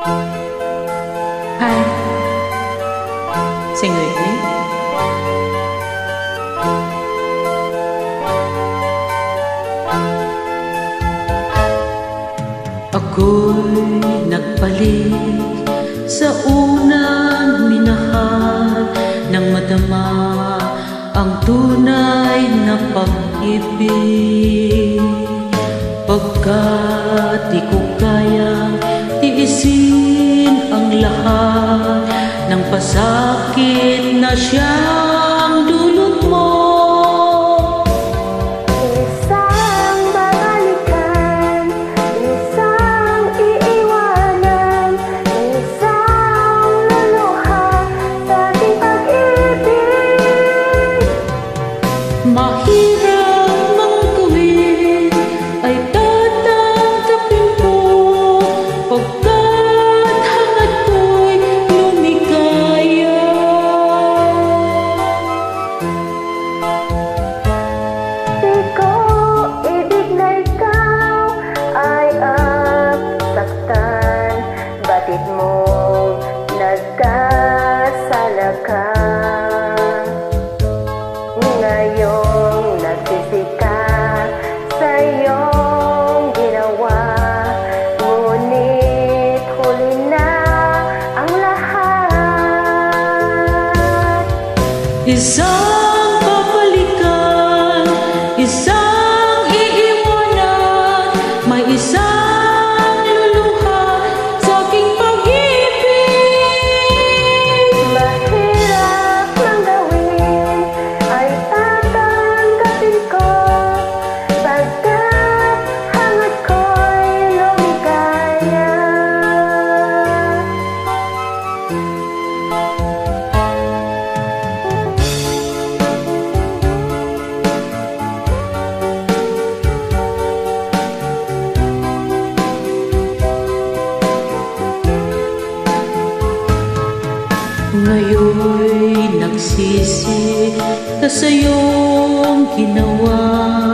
Hi. Sing with me. Ako'y nagpalit sa unang minahal ng madama ang tunay na pag-ibig. Russia. Cause all Ngayon'y nagsisi ka sa iyong ginawa